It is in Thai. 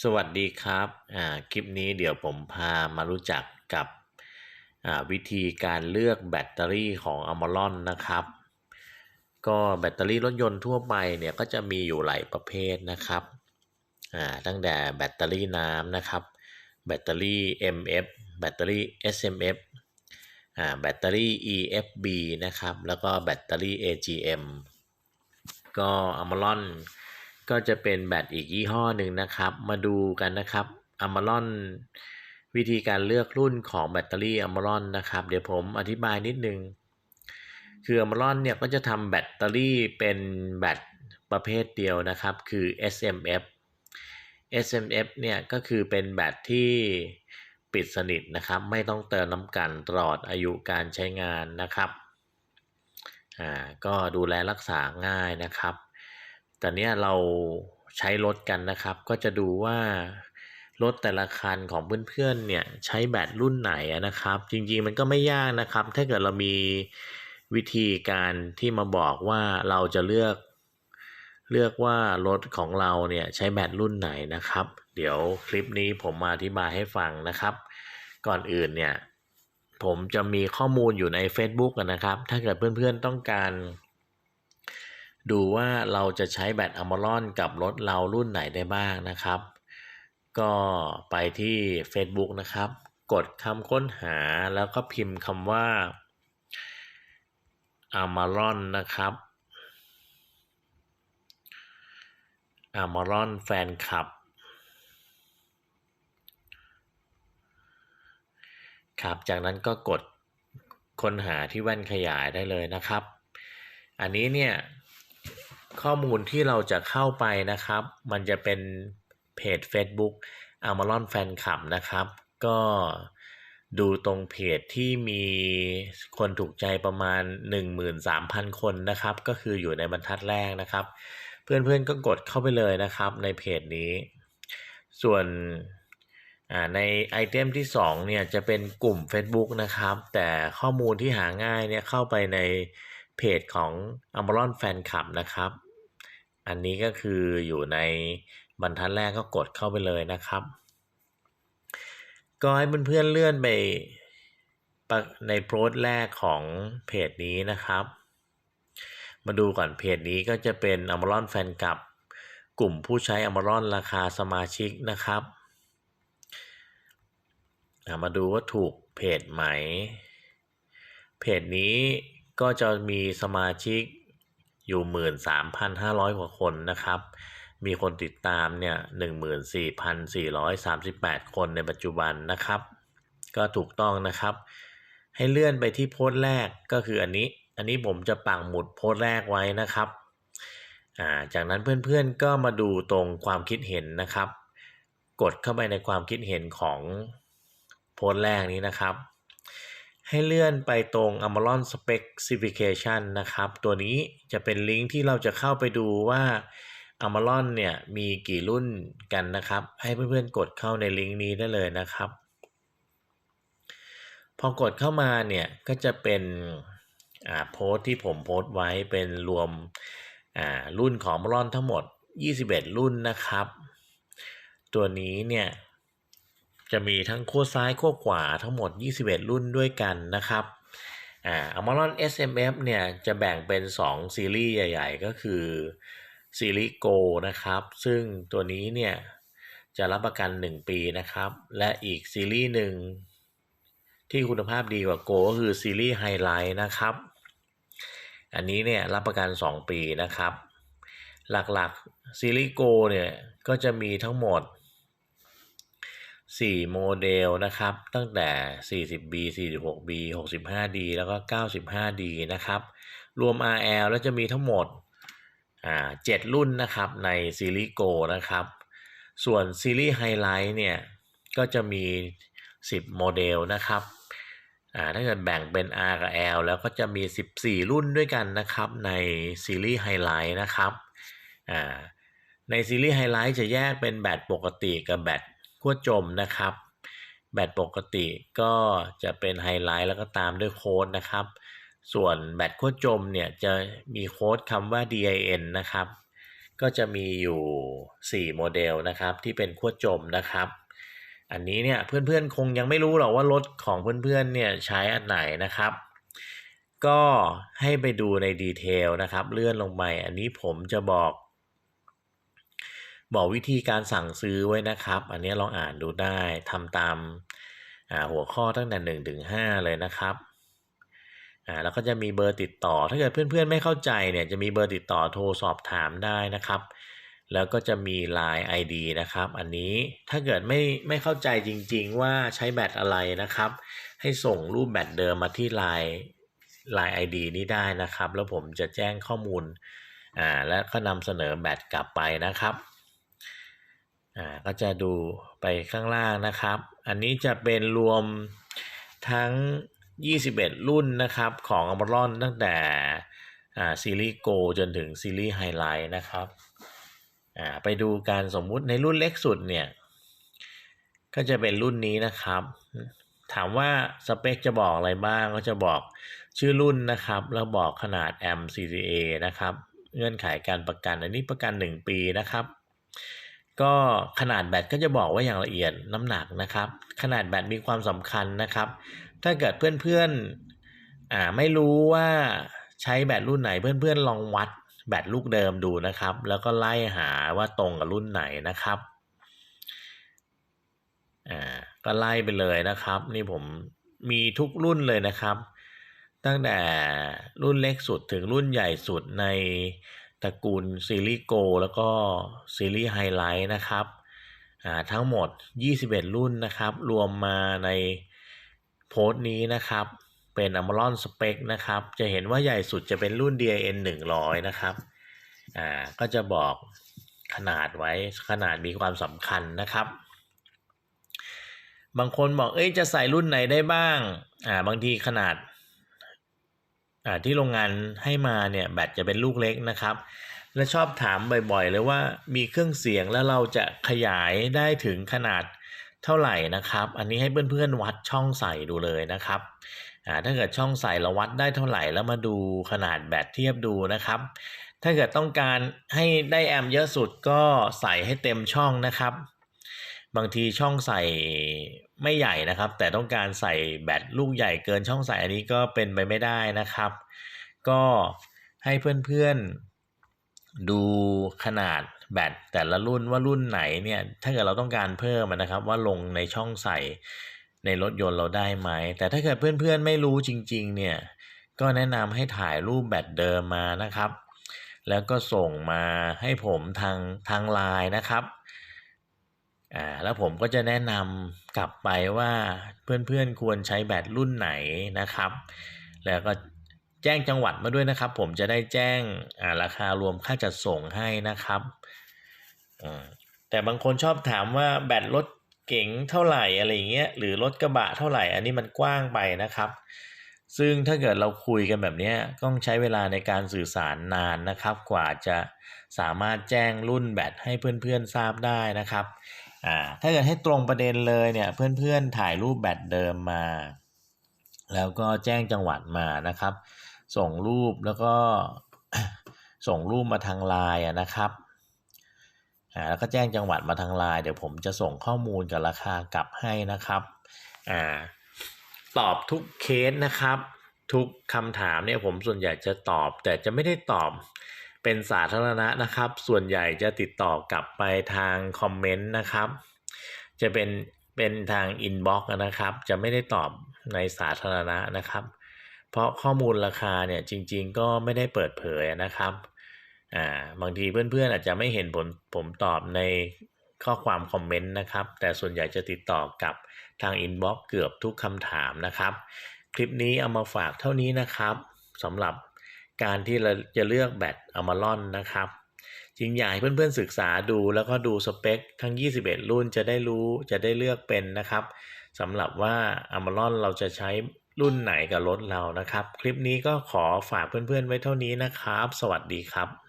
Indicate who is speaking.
Speaker 1: สวัสดีครับอ่าคลิปนี้เดี๋ยวผมพามารู้จักกับอ่าวิธีการเลือกแบตเตอรี่ของ a m a r o n นะครับ ก็แบตเตอรี่รถยนต์ทั่วไปเนี่ยก็จะมีอยู่หลายประเภทนะครับอ่าตั้งแต่แบตเตอรี่น้ำนะครับ แบตเตอรี่ MF แบตเตอรี่ SMF อ่าแบตเตอรี่ EFB นะครับ แล้วก็แบตเตอรี่ AGM ก็ a m a r o n ก็จะเป็นแบตอีกยี่ห้อหนึ่งนะครับ มาดูกันนะครับอ m a r o n วิธีการเลือกรุ่นของแบตเตอรี่อ m a r o n นนะครับ เดี๋ยวผมอธิบายนิดนึง คืออ m a r o n เนี่ยก็จะทำแบตเตอรี่เป็นแบตประเภทเดียวนะครับ คือ SMF SMF เนี่ยก็คือเป็นแบตที่ปิดสนิทนะครับ ไม่ต้องเติมน้ำกันตลอดอายุการใช้งานนะครับ อ่า ก็ดูแลรักษาง่ายนะครับ แต่เนี้ยเราใช้รถกันนะครับ ก็จะดูว่ารถแต่ละคันของเพื่อนๆเนี่ยใช้แบตรุ่นไหนนะครับ จริงๆมันก็ไม่ยากนะครับ ถ้าเกิดเรามีวิธีการที่มาบอกว่าเราจะเลือก เลือกว่ารถของเราเนี่ยใช้แบตรุ่นไหนนะครับ เดี๋ยวคลิปนี้ผมมาอธิบายให้ฟังนะครับ ก่อนอื่นเนี่ยผมจะมีข้อมูลอยู่ใน Facebook นะครับ ถ้าเกิดเพื่อนๆต้องการ ดูว่าเราจะใช้แบตอะมารอนกับรถเรารุ่นไหนได้บ้างนะครับ ก็ไปที่ Facebook นะครับ กดคำค้นหาแล้วก็พิมพ์คำว่าอะมารอนนะครับอะมารอนแฟนคลับครับ จากนั้นก็กดค้นหาที่แว่นขยายได้เลยนะครับ อันนี้เนี่ย ข้อมูลที่เราจะเข้าไปนะครับ มันจะเป็นเพจ Facebook a m a r o n Fan Club นะครับ ก็ดูตรงเพจที่มีคนถูกใจประมาณ 13,000 คนนะครับ ก็คืออยู่ในบรรทัดแรกนะครับ เพื่อนๆก็กดเข้าไปเลยนะครับในเพจนี้ ส่วนในไอเทมที่2เนี่ยจะเป็นกลุ่ม Facebook นะครับ แต่ข้อมูลที่หาง่ายเนี่ยเข้าไปในเพจของ a m a r o n Fan Club นะครับ อันนี้ก็คืออยู่ในบรรทัดแรกก็กดเข้าไปเลยนะครับ ก็ให้เพื่อนๆเลื่อนไปในโพสต์แรกของเพจนี้นะครับ มาดูก่อนเพจนี้ก็จะเป็น a m a r o n Fan Club กลุ่มผู้ใช้ a m a r o n ราคาสมาชิกนะครับมาดูว่าถูกเพจไหม เพจนี้ก็จะมีสมาชิก อยู่13,500กว่าคนนะครับ มีคนติดตามเนี่ย14,438คนในปัจจุบันนะครับ ก็ถูกต้องนะครับ ให้เลื่อนไปที่โพสต์แรกก็คืออันนี้ อันนี้ผมจะปักหมุดโพสต์แรกไว้นะครับ อ่า จากนั้นเพื่อนๆก็มาดูตรงความคิดเห็นนะครับ กดเข้าไปในความคิดเห็นของโพสต์แรกนี้นะครับ ให้เลื่อนไปตรง Amazon Specification นะครับ ตัวนี้จะเป็นลิงก์ที่เราจะเข้าไปดูว่า Amazon เนี่ยมีกี่รุ่นกันนะครับ ให้เพื่อนๆกดเข้าในลิงก์นี้ได้เลยนะครับ พอกดเข้ามาเนี่ยก็จะเป็นโพสที่ผมโพสไว้เป็นรวมรุ่นของ Amazon ทั้งหมด 21 รุ่นนะครับ ตัวนี้เนี่ย จะมีทั้งขั้วซ้ายขั้วขวาทั้งหมด 21 รุ่นด้วยกันนะครับอ่า Amaron SMF เนี่ยจะแบ่งเป็น 2 ซีรีส์ใหญ่ ๆ ก็คือซีรีส์โกนะครับ ซึ่งตัวนี้เนี่ยจะรับประกัน 1 ปีนะครับ และอีกซีรีส์หนึ่งที่คุณภาพดีกว่าโกก็คือซีรีส์ไฮไลท์นะครับ อันนี้เนี่ยรับประกัน 2 ปีนะครับ หลักๆซีรีส์โกเนี่ยก็จะมีทั้งหมด 4 โมเดลนะครับ ตั้งแต่ 40B 46B 65D แล้วก็ 95D นะครับ รวม RL แล้วจะมีทั้งหมดอ่า7รุ่นนะครับในซีรีส์โกนะครับ ส่วนซีรีส์ไฮไลท์เนี่ย ก็จะมี 10 โมเดลนะครับอ่าถ้าเกิดแบ่งเป็น R กับ L แล้วก็จะมี 14 รุ่นด้วยกันนะครับในซีรีส์ไฮไลท์นะครับอ่าในซีรีส์ไฮไลท์จะแยกเป็นแบตปกติกับแบต ขั้วจมนะครับ แบตปกติก็จะเป็นไฮไลท์แล้วก็ตามด้วยโค้ดนะครับ ส่วนแบตขั้วจมเนี่ยจะมีโค้ดคำว่า DIN นะครับ ก็จะมีอยู่ 4 โมเดลนะครับที่เป็นขั้วจมนะครับ อันนี้เนี่ยเพื่อนๆคงยังไม่รู้หรอกว่ารถของเพื่อนๆเนี่ยใช้อันไหนนะครับก็ให้ไปดูในดีเทลนะครับ เลื่อนลงไปอันนี้ผมจะบอก บอกวิธีการสั่งซื้อไว้นะครับ อันนี้ลองอ่านดูได้ทำตามหัวข้อตั้งแต่1นถึงหเลยนะครับอ่าแล้วก็จะมีเบอร์ติดต่อ ถ้าเกิดเพื่อนๆไม่เข้าใจเนี่ยจะมีเบอร์ติดต่อโทรสอบถามได้นะครับ แล้วก็จะมี Line ID นะครับ อันนี้ถ้าเกิดไม่ไม่เข้าใจจริง ๆ ว่าใช้แบตอะไรนะครับ ให้ส่งรูปแบตเดิมมาที่ Line Line ID นี้ได้นะครับ แล้วผมจะแจ้งข้อมูลอ่าและก็นำเสนอแบตกลับไปนะครับ อ่าก็จะดูไปข้างล่างนะครับ อันนี้จะเป็นรวมทั้ง 21 รุ่นนะครับของอัมรอนตั้งแต่อ่าซีรีส์โกจนถึงซีรีส์ไฮไลท์นะครับอ่าไปดูการสมมุติในรุ่นเล็กสุดเนี่ย ก็จะเป็นรุ่นนี้นะครับ ถามว่าสเปคจะบอกอะไรบ้างก็จะบอกชื่อรุ่นนะครับ แล้วบอกขนาดแอม CCA นะครับ เงื่อนไขการประกันอันนี้ประกัน 1 ปีนะครับ ก็ขนาดแบตก็จะบอกว่าอย่างละเอียดน้ำหนักนะครับ ขนาดแบตมีความสำคัญนะครับ ถ้าเกิดเพื่อนๆอ่าไม่รู้ว่าใช้แบตรุ่นไหนเพื่อนๆลองวัดแบตลูกเดิมดูนะครับ แล้วก็ไล่หาว่าตรงกับรุ่นไหนนะครับอ่าก็ไล่ไปเลยนะครับ นี่ผมมีทุกรุ่นเลยนะครับ ตั้งแต่รุ่นเล็กสุดถึงรุ่นใหญ่สุดใน ตระกูลซีรีส์โกแล้วก็ซีรีส์ไฮไลท์นะครับทั้งหมด 21 รุ่นนะครับ รวมมาในโพสต์นี้นะครับ เป็น a m a r o n Spec นะครับ จะเห็นว่าใหญ่สุดจะเป็นรุ่น DIN 100 นะครับอ่าก็จะบอกขนาดไว้ขนาดมีความสำคัญนะครับ บางคนบอกเอ้ยจะใส่รุ่นไหนได้บ้างอ่าบางทีขนาด ที่โรงงานให้มาเนี่ยแบตจะเป็นลูกเล็กนะครับ และชอบถามบ่อยๆเลยว่ามีเครื่องเสียงแล้วเราจะขยายได้ถึงขนาดเท่าไหร่นะครับ อันนี้ให้เพื่อนๆวัดช่องใส่ดูเลยนะครับถ้าเกิดช่องใส่เราวัดได้เท่าไหร่แล้วมาดูขนาดแบตเทียบดูนะครับ ถ้าเกิดต้องการให้ได้แอมเยอะสุดก็ใส่ให้เต็มช่องนะครับ บางทีช่องใส่ไม่ใหญ่นะครับ แต่ต้องการใส่แบตลูกใหญ่เกินช่องใส่อันนี้ก็เป็นไปไม่ได้นะครับ ก็ให้เพื่อนๆดูขนาดแบตแต่ละรุ่นว่ารุ่นไหนเนี่ยถ้าเกิดเราต้องการเพิ่มนะครับ ว่าลงในช่องใส่ในรถยนต์เราได้ไหม แต่ถ้าเกิดเพื่อนๆไม่รู้จริง ๆ เนี่ยก็แนะนำให้ถ่ายรูปแบตเดิมมานะครับ แล้วก็ส่งมาให้ผมทางทางไลน์นะครับ อ่าแล้วผมก็จะแนะนำกลับไปว่าเพื่อนๆควรใช้แบตรุ่นไหนนะครับ แล้วก็แจ้งจังหวัดมาด้วยนะครับ ผมจะได้แจ้งราคารวมค่าจัดส่งให้นะครับแต่บางคนชอบถามว่าแบตรถเก๋งเท่าไหร่อะไรเงี้ยหรือรถกระบะเท่าไหร่ อันนี้มันกว้างไปนะครับ ซึ่งถ้าเกิดเราคุยกันแบบนี้ต้องใช้เวลาในการสื่อสารนานนะครับ กว่าจะสามารถแจ้งรุ่นแบตให้เพื่อนๆทราบได้นะครับ อ่าถ้าเกิดให้ตรงประเด็นเลยเนี่ยเพื่อนๆถ่ายรูปแบตเดิมมา แล้วก็แจ้งจังหวัดมานะครับ ส่งรูปแล้วก็ส่งรูปมาทางไลน์นะครับอ่าแล้วก็แจ้งจังหวัดมาทางไลน์เดี๋ยวผมจะส่งข้อมูลกับราคากลับให้นะครับอ่าตอบทุกเคสนะครับ ทุกคำถามเนี่ยผมส่วนใหญ่จะตอบแต่จะไม่ได้ตอบ เป็นสาธารณะนะครับ ส่วนใหญ่จะติดต่อกลับไปทางคอมเมนต์นะครับ จะเป็นเป็นทางอินบ็อกซ์นะครับ จะไม่ได้ตอบในสาธารณะนะครับ เพราะข้อมูลราคาเนี่ยจริง ๆ ก็ไม่ได้เปิดเผยนะครับอ่าบางทีเพื่อนๆอาจจะไม่เห็นผลผมตอบในข้อความคอมเมนต์นะครับ แต่ส่วนใหญ่จะติดต่อกับทางอินบ็อกซ์เกือบทุกคำถามนะครับ คลิปนี้เอามาฝากเท่านี้นะครับสำหรับ การที่เราจะเลือกแบตอะมาลอนนะครับจริงอยากให้เพื่อนๆศึกษาดูแล้วก็ดูสเปคทั้ง 21 รุ่นจะได้รู้จะได้เลือกเป็นนะครับสำหรับว่าอะมาลอนเราจะใช้รุ่นไหนกับรถเรานะครับ คลิปนี้ก็ขอฝากเพื่อนๆไว้เท่านี้นะครับ สวัสดีครับ